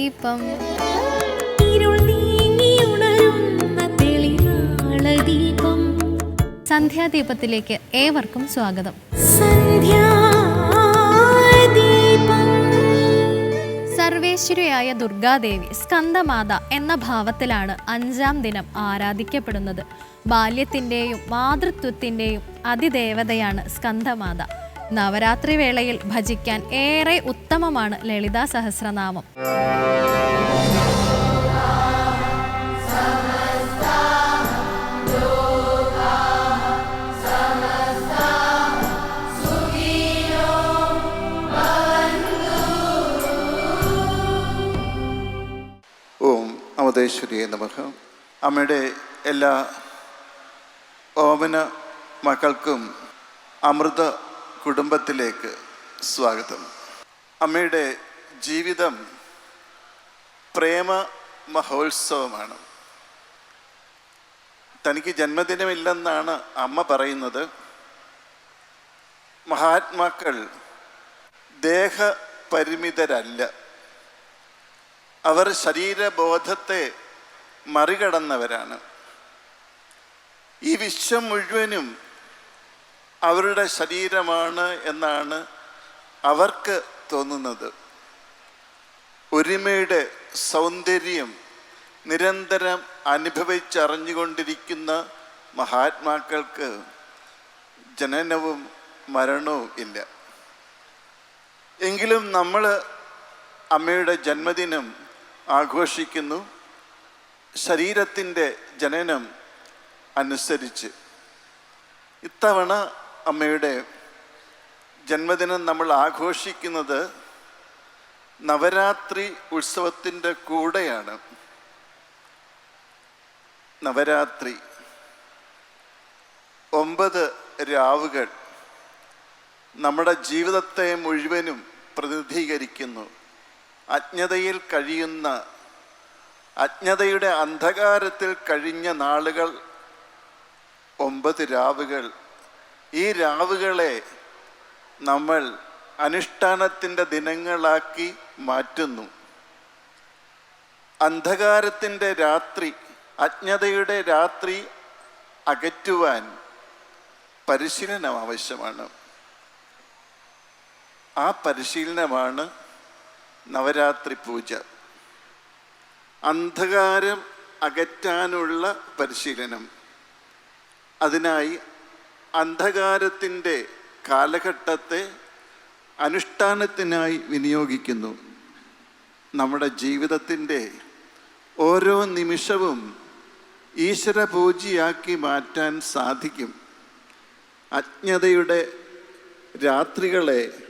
ദീപം. സന്ധ്യാദീപത്തിലേക്ക് ഏവർക്കും സ്വാഗതം. സർവേശ്വരിയായ ദുർഗാദേവി സ്കന്ദമാത എന്ന ഭാവത്തിലാണ് അഞ്ചാം ദിനം ആരാധിക്കപ്പെടുന്നത്. ബാല്യത്തിന്റെയും മാതൃത്വത്തിന്റെയും അതിദേവതയാണ് സ്കന്ദമാത. നവരാത്രി വേളയിൽ ഭജിക്കാൻ ഏറെ ഉത്തമമാണ് ലളിതാ സഹസ്രനാമം. അമതേശ്വരിയെ നമഃ. അമ്മയുടെ എല്ലാ ഓമന മക്കൾക്കും അമൃത കുടുംബത്തിലേക്ക് സ്വാഗതം. അമ്മയുടെ ജീവിതം പ്രേമ മഹോത്സവമാണ്. തനിക്ക് ജന്മദിനമില്ലെന്നാണ് അമ്മ പറയുന്നത്. മഹാത്മാക്കൾ ദേഹപരിമിതരല്ല. അവർ ശരീരബോധത്തെ മറികടന്നവരാണ്. ഈ വിശ്വം മുഴുവനും അവരുടെ ശരീരമാണ് എന്നാണ് അവർക്ക് തോന്നുന്നത്. ഒരുമയുടെ സൗന്ദര്യം നിരന്തരം അനുഭവിച്ചറിഞ്ഞുകൊണ്ടിരിക്കുന്ന മഹാത്മാക്കൾക്ക് ജനനവും മരണവും ഇല്ല. എങ്കിലും നമ്മൾ അമ്മയുടെ ജന്മദിനം ആഘോഷിക്കുന്നു. ശരീരത്തിന്റെ ജനനം അനുസരിച്ച്. ഇത്തവണ അമ്മയുടെ ജന്മദിനം നമ്മൾ ആഘോഷിക്കുന്നത് നവരാത്രി ഉത്സവത്തിന്റെ കൂടെയാണ്. നവരാത്രി ഒമ്പത് രാവുകൾ നമ്മുടെ ജീവിതത്തെ മുഴുവനും പ്രതിനിധീകരിക്കുന്നു. അജ്ഞതയിൽ കഴിയുന്ന അജ്ഞതയുടെ അന്ധകാരത്തിൽ കഴിഞ്ഞ നാളുകൾ ഒമ്പത് രാവുകൾ ഈ രാവുകളെ നമ്മൾ അനുഷ്ഠാനത്തിന്റെ ദിനങ്ങളാക്കി മാറ്റുന്നു. അന്ധകാരത്തിന്റെ രാത്രി അജ്ഞതയുടെ രാത്രി അകറ്റുവാൻ പരിശീലനം ആവശ്യമാണ്. ആ പരിശീലനമാണ് നവരാത്രി പൂജ. അന്ധകാരം അകറ്റാനുള്ള പരിശീലനം. അതിനായി അന്ധകാരത്തിന്റെ കാലഘട്ടത്തെ അനുഷ്ഠാനത്തിനായി വിനിയോഗിക്കുന്നു. നമ്മുടെ ജീവിതത്തിന്റെ ഓരോ നിമിഷവും ഈശ്വര പൂജയാക്കി മാറ്റാൻ സാധിക്കും. അജ്ഞതയുടെ രാത്രികളെ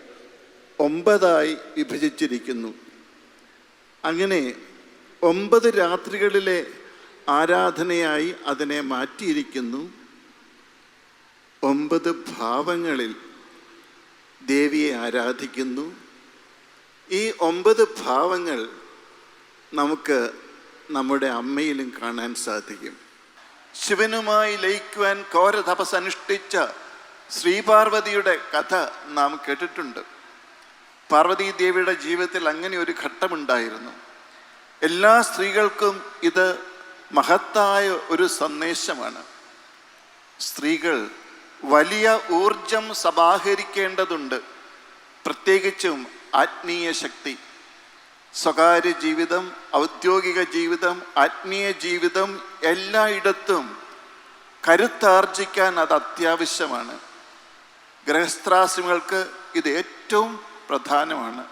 ഒമ്പതായി വിഭജിച്ചിരിക്കുന്നു. അങ്ങനെ ഒമ്പത് രാത്രികളിലെ ആരാധനയായി അതിനെ മാറ്റിയിരിക്കുന്നു. ഒമ്പത് ഭാവങ്ങളിൽ ദേവിയെ ആരാധിക്കുന്നു. ഈ ഒമ്പത് ഭാവങ്ങൾ നമുക്ക് നമ്മുടെ അമ്മയിലും കാണാൻ സാധിക്കും. ശിവനുമായി ലയിക്കുവാൻ ഘോര അനുഷ്ഠിച്ച ശ്രീപാർവതിയുടെ കഥ നാം കേട്ടിട്ടുണ്ട്. പാർവതീ ദേവിയുടെ ജീവിതത്തിൽ അങ്ങനെ ഒരു ഘട്ടമുണ്ടായിരുന്നു. എല്ലാ സ്ത്രീകൾക്കും ഇത് മഹത്തായ ഒരു സന്ദേശമാണ്. സ്ത്രീകൾ വലിയ ഊർജം സമാഹരിക്കേണ്ടതുണ്ട് പ്രത്യേകിച്ചും ആത്മീയ ശക്തി. സ്വകാര്യ ജീവിതം ഔദ്യോഗിക ജീവിതം ആത്മീയ ജീവിതം എല്ലായിടത്തും കരുത്താർജിക്കാൻ അത് അത്യാവശ്യമാണ്. ഗൃഹസ്ഥാശ്രമങ്ങൾക്ക് ഇത് ഏറ്റവും പ്രധാനമാണ്.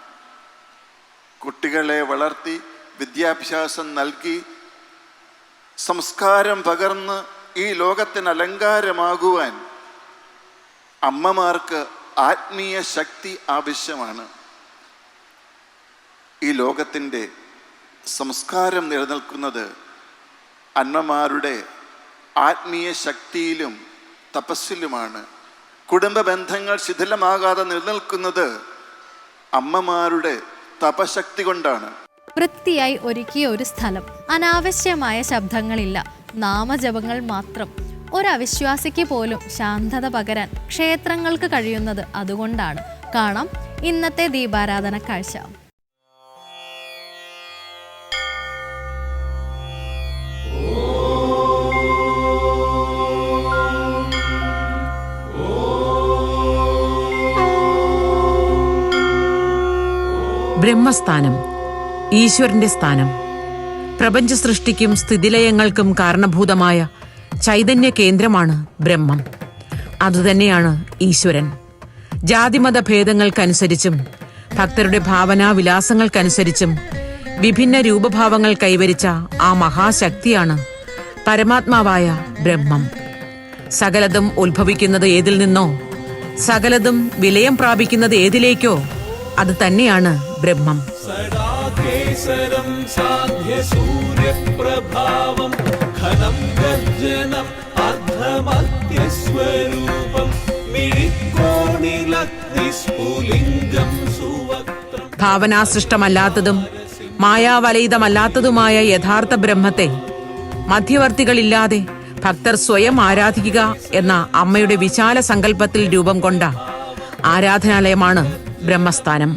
കുട്ടികളെ വളർത്തി വിദ്യാഭ്യാസം നൽകി സംസ്കാരം പകർന്ന് ഈ ലോകത്തിന് അലങ്കാരമാകുവാൻ അമ്മമാർക്ക് ആത്മീയ ശക്തി ആവശ്യമാണ്. ഈ ലോകത്തിന്റെ സംസ്കാരം നിലനിൽക്കുന്നത് അമ്മമാരുടെ ആത്മീയ ശക്തിയിലും തപസ്സിലുമാണ്. കുടുംബ ബന്ധങ്ങൾ ശിഥിലമാകാതെ നിലനിൽക്കുന്നത് അമ്മമാരുടെ തപശക്തി കൊണ്ടാണ്. വൃത്തിയായി ഒരുക്കിയ ഒരു സ്ഥലം. അനാവശ്യമായ ശബ്ദങ്ങളില്ല. നാമജപങ്ങൾ മാത്രം. ഒരവിശ്വാസിക്ക് പോലും ശാന്തത പകരാൻ ക്ഷേത്രങ്ങൾക്ക് കഴിയുന്നത് അതുകൊണ്ടാണ്. കാണാം ഇന്നത്തെ ദീപാരാധന കാഴ്ച. ബ്രഹ്മസ്ഥാനം ഈശ്വരന്റെ സ്ഥാനം. പ്രപഞ്ച സൃഷ്ടിക്കും സ്ഥിതിലയങ്ങൾക്കും കാരണഭൂതമായ ചൈതന്യ കേന്ദ്രമാണ് ബ്രഹ്മം. അതുതന്നെയാണ് ഈശ്വരൻ. ജാതിമത ഭേദങ്ങൾക്കനുസരിച്ചും ഭക്തരുടെ ഭാവനാ വിലാസങ്ങൾക്കനുസരിച്ചും വിഭിന്ന രൂപഭാവങ്ങൾ കൈവരിച്ച ആ മഹാശക്തിയാണ് പരമാത്മാവായ ബ്രഹ്മം. സകലതും ഉത്ഭവിക്കുന്നത് ഏതിൽ നിന്നോ സകലതും വിലയം പ്രാപിക്കുന്നത് ഏതിലേക്കോ അത് തന്നെയാണ് ബ്രഹ്മം. കേസരം സാധ്യ സൂര്യപ്രഭാവം ഘനം ഗർജനം അർദ്ധമത്യസ്വരൂപം സുവക്തം ഭാവനാസൃഷ്ടമല്ലാത്തതും മായാവലയിതമല്ലാത്തതുമായ യഥാർത്ഥ ബ്രഹ്മത്തെ മധ്യവർത്തികളില്ലാതെ ഭക്തർ സ്വയം ആരാധിക്കുക എന്ന അമ്മയുടെ വിശാല സങ്കല്പത്തിൽ രൂപം കൊണ്ട ആരാധനാലയമാണ് ബ്രഹ്മസ്ഥാനം.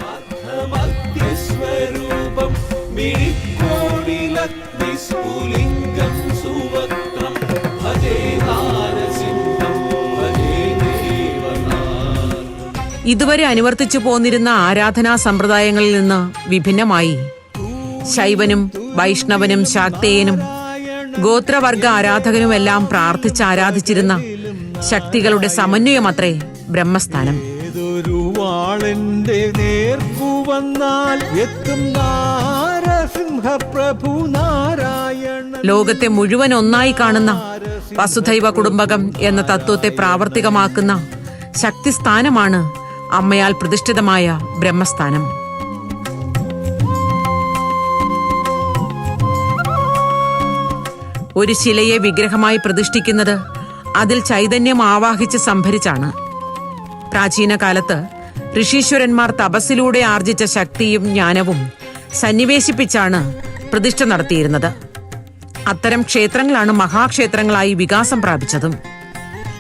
ഇതുവരെ അനുവർത്തിച്ചു പോന്നിരുന്ന ആരാധനാ സമ്പ്രദായങ്ങളിൽ നിന്ന് വിഭിന്നമായി. ശൈവനും വൈഷ്ണവനും ശാക്തേയനും ഗോത്രവർഗ ആരാധകനുമെല്ലാം പ്രാർത്ഥിച്ച് ആരാധിച്ചിരുന്ന ശക്തികളുടെ സമന്വയമത്രേ ബ്രഹ്മസ്ഥാനം. ലോകത്തെ മുഴുവൻ ഒന്നായി കാണുന്ന വസുധൈവ കുടുംബകം എന്ന തത്വത്തെ പ്രാവർത്തികമാക്കുന്ന ശക്തിസ്ഥാനമാണ് അമ്മയാൽ പ്രതിഷ്ഠിതമായ ബ്രഹ്മസ്ഥാനം. ഒരു ശിലയെ വിഗ്രഹമായി പ്രതിഷ്ഠിക്കുന്നത് അതിൽ ചൈതന്യം ആവാഹിച്ച് സംഭരിച്ചാണ്. പ്രാചീന കാലത്ത് ഋഷീശ്വരന്മാർ തപസ്സിലൂടെ ആർജിച്ച ശക്തിയും ജ്ഞാനവും സന്നിവേശിപ്പിച്ചാണ് പ്രതിഷ്ഠ നടത്തിയിരുന്നത്. അത്തരം ക്ഷേത്രങ്ങളാണ് മഹാക്ഷേത്രങ്ങളായി വികാസം പ്രാപിച്ചതും.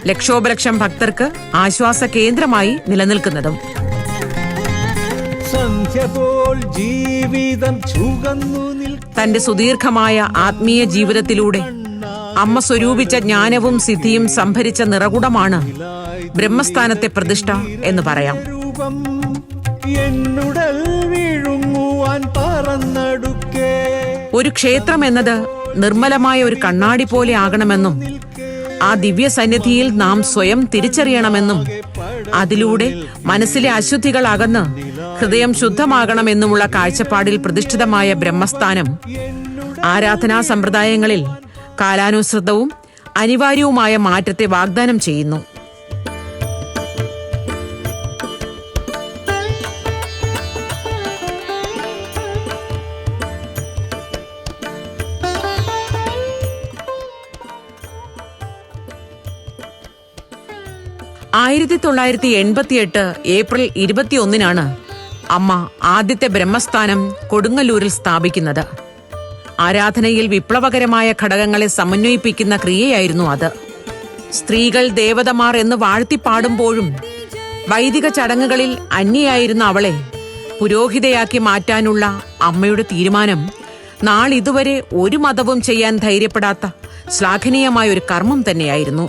ലക്ഷോപലക്ഷം ഭക്തർക്ക് ആശ്വാസ കേന്ദ്രമായി നിലനിൽക്കുന്നതും. തന്റെ സുദീർഘമായ ആത്മീയ ജീവിതത്തിലൂടെ അമ്മ സ്വരൂപിച്ച ജ്ഞാനവും സിദ്ധിയും സംഭരിച്ച നിറകുടമാണ് ബ്രഹ്മസ്ഥാനത്തെ പ്രതിഷ്ഠ എന്ന് പറയാം. ഒരു ക്ഷേത്രം എന്നത് നിർമ്മലമായ ഒരു കണ്ണാടി പോലെ ആകണമെന്നും ആ ദിവ്യ സന്നിധിയിൽ നാം സ്വയം തിരിച്ചറിയണമെന്നും അതിലൂടെ മനസ്സിലെ അശുദ്ധികൾ അകന്ന് ഹൃദയം ശുദ്ധമാകണമെന്നുമുള്ള കാഴ്ചപ്പാടിൽ പ്രതിഷ്ഠിതമായ ബ്രഹ്മസ്ഥാനം ആരാധനാ സമ്പ്രദായങ്ങളിൽ കാലാനുസൃതവും അനിവാര്യവുമായ മാറ്റത്തെ വാഗ്ദാനം ചെയ്യുന്നു. ആയിരത്തി തൊള്ളായിരത്തി എൺപത്തിയെട്ട് ഏപ്രിൽ ഇരുപത്തിയൊന്നിനാണ് അമ്മ ആദ്യത്തെ ബ്രഹ്മസ്ഥാനം കൊടുങ്ങല്ലൂരിൽ സ്ഥാപിക്കുന്നത്. ആരാധനയിൽ വിപ്ലവകരമായ ഘടകങ്ങളെ സമന്വയിപ്പിക്കുന്ന ക്രിയയായിരുന്നു അത്. സ്ത്രീകൾ ദേവതമാർ എന്ന് വാഴ്ത്തിപ്പാടുമ്പോഴും വൈദിക ചടങ്ങുകളിൽ അന്യയായിരുന്ന അവളെ പുരോഹിതയാക്കി മാറ്റാനുള്ള അമ്മയുടെ തീരുമാനം നാളിതുവരെ ഒരു മതവും ചെയ്യാൻ ധൈര്യപ്പെടാത്ത ശ്ലാഘനീയമായ ഒരു കർമ്മം തന്നെയായിരുന്നു.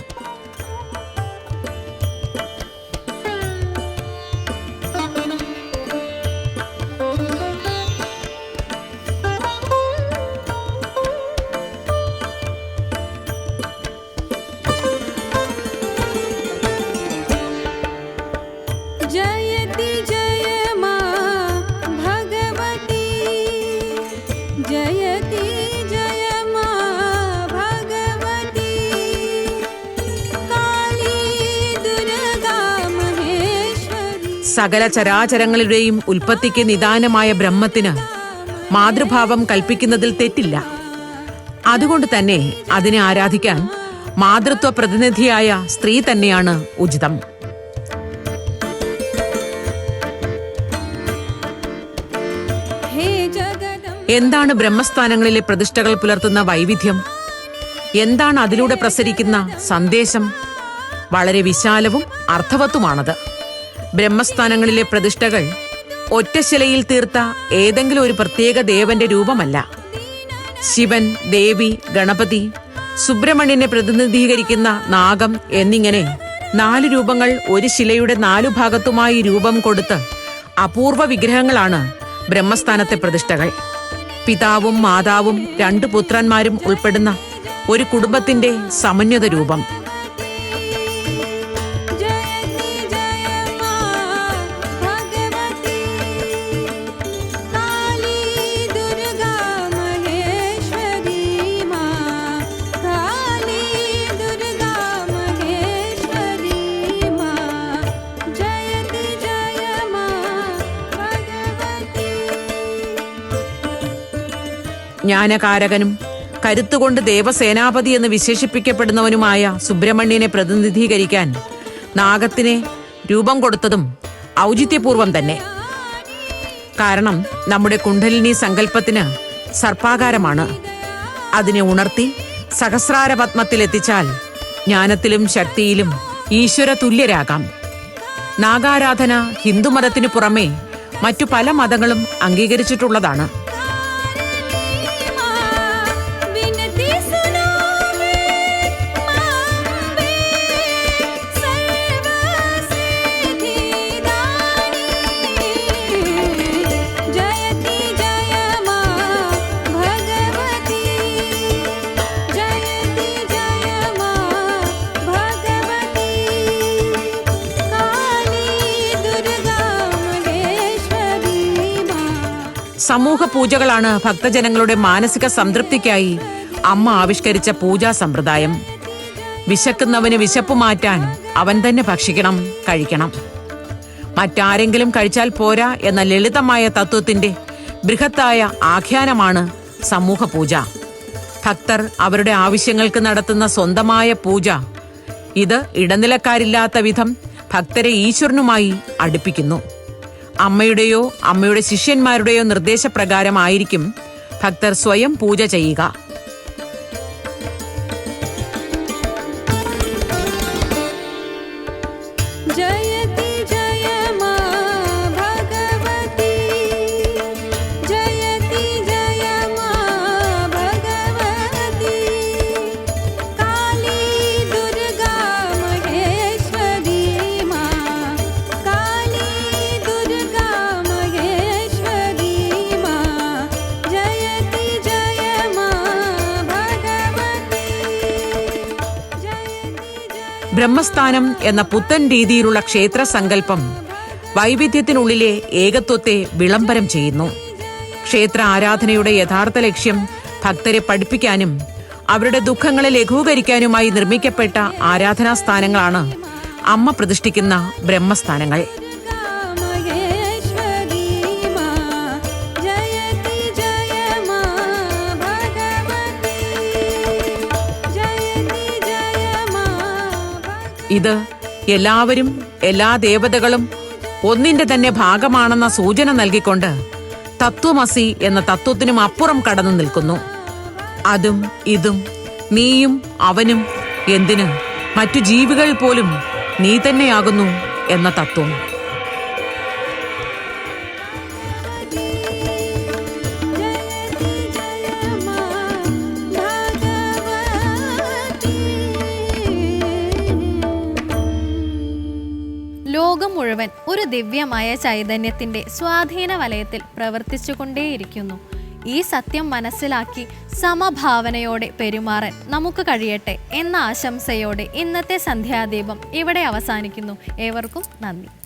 സകല ചരാചരങ്ങളുടെയും ഉൽപ്പത്തിക്ക് നിദാനമായ ബ്രഹ്മത്തിന് മാതൃഭാവം കൽപ്പിക്കുന്നതിൽ തെറ്റില്ല. അതുകൊണ്ട് തന്നെ അതിനെ ആരാധിക്കാൻ മാതൃത്വ പ്രതിനിധിയായ സ്ത്രീ തന്നെയാണ് ഉചിതം. എന്താണ് ബ്രഹ്മസ്ഥാനങ്ങളിലെ പ്രതിഷ്ഠകൾ പുലർത്തുന്ന വൈവിധ്യം? എന്താണ് അതിലൂടെ പ്രസരിക്കുന്ന സന്ദേശം? വളരെ വിശാലവും അർത്ഥവത്തുമാണത്. ബ്രഹ്മസ്ഥാനങ്ങളിലെ പ്രതിഷ്ഠകൾ ഒറ്റശിലയിൽ തീർത്ത ഏതെങ്കിലും ഒരു പ്രത്യേക ദേവന്റെ രൂപമല്ല. ശിവൻ ദേവി ഗണപതി സുബ്രഹ്മണ്യനെ പ്രതിനിധീകരിക്കുന്ന നാഗം എന്നിങ്ങനെ നാല് രൂപങ്ങൾ ഒരു ശിലയുടെ നാലു ഭാഗത്തുമായി രൂപം കൊടുത്ത് അപൂർവ വിഗ്രഹങ്ങളാണ് ബ്രഹ്മസ്ഥാനത്തെ പ്രതിഷ്ഠകൾ. പിതാവും മാതാവും രണ്ട് പുത്രന്മാരും ഉൾപ്പെടുന്ന ഒരു കുടുംബത്തിന്റെ സമന്വത രൂപം. ജ്ഞാനകാരകനും കരുത്തുകൊണ്ട് ദേവസേനാപതി എന്ന് വിശേഷിപ്പിക്കപ്പെടുന്നവനുമായ സുബ്രഹ്മണ്യനെ പ്രതിനിധീകരിക്കാൻ നാഗത്തിനെ രൂപം കൊടുത്തതും ഔചിത്യപൂർവം തന്നെ. കാരണം നമ്മുടെ കുണ്ഡലിനി സങ്കല്പത്തിന് സർപ്പാകാരമാണ്. അതിനെ ഉണർത്തി സഹസ്രാര പത്മത്തിലെത്തിച്ചാൽ ജ്ഞാനത്തിലും ശക്തിയിലും ഈശ്വര തുല്യരാകാം നാഗാരാധന ഹിന്ദുമതത്തിനു പുറമേ മറ്റു പല മതങ്ങളും അംഗീകരിച്ചിട്ടുള്ളതാണ്. സമൂഹ പൂജകളാണ് ഭക്തജനങ്ങളുടെ മാനസിക സംതൃപ്തിക്കായി അമ്മ ആവിഷ്കരിച്ച പൂജാ സമ്പ്രദായം. വിശക്കുന്നവന് വിശപ്പ് മാറ്റാൻ അവൻ തന്നെ ഭക്ഷിക്കണം കഴിക്കണം. മറ്റാരെങ്കിലും കഴിച്ചാൽ പോരാ എന്ന ലളിതമായ തത്വത്തിന്റെ ബൃഹത്തായ ആഖ്യാനമാണ് സമൂഹ പൂജ. ഭക്തർ അവരുടെ ആവശ്യങ്ങൾക്ക് നടത്തുന്ന സ്വന്തമായ പൂജ. ഇത് ഇടനിലക്കാരില്ലാത്ത വിധം ഭക്തരെ ഈശ്വരനുമായി അടുപ്പിക്കുന്നു. അമ്മയുടെയോ അമ്മയുടെ ശിഷ്യന്മാരുടെയോ നിർദ്ദേശപ്രകാരമായിരിക്കും ഭക്തർ സ്വയം പൂജ ചെയ്യുക. ബ്രഹ്മസ്ഥാനം എന്ന പുത്തൻ രീതിയിലുള്ള ക്ഷേത്ര സങ്കല്പം വൈവിധ്യത്തിനുള്ളിലെ ഏകത്വത്തെ വിളംബരം ചെയ്യുന്നു. ക്ഷേത്ര ആരാധനയുടെ യഥാർത്ഥ ലക്ഷ്യം ഭക്തരെ പഠിപ്പിക്കാനും അവരുടെ ദുഃഖങ്ങളെ ലഘൂകരിക്കാനുമായി നിർമ്മിക്കപ്പെട്ട ആരാധനാസ്ഥാനങ്ങളാണ് അമ്മ പ്രതിഷ്ഠിക്കുന്ന ബ്രഹ്മസ്ഥാനങ്ങൾ. ഇത് എല്ലാവരും എല്ലാ ദേവതകളും ഒന്നിന്റെ തന്നെ ഭാഗമാണെന്ന സൂചന നൽകിക്കൊണ്ട് തത്വമസി എന്ന തത്വത്തിനും അപ്പുറം കടന്നു നിൽക്കുന്നു. അതും ഇതും നീയും അവനും എന്തിന് മറ്റു ജീവികൾ പോലും നീ തന്നെയാകുന്നു എന്ന തത്വം. ഒരു ദിവ്യമായ ചൈതന്യത്തിന്റെ സ്വാധീന വലയത്തിൽ പ്രവർത്തിച്ചുകൊണ്ടേയിരിക്കുന്നു. ഈ സത്യം മനസ്സിലാക്കി സമഭാവനയോടെ പെരുമാറാൻ നമുക്ക് കഴിയട്ടെ എന്ന ആശംസയോടെ ഇന്നത്തെ സന്ധ്യാദീപം ഇവിടെ അവസാനിക്കുന്നു. ഏവർക്കും നന്ദി.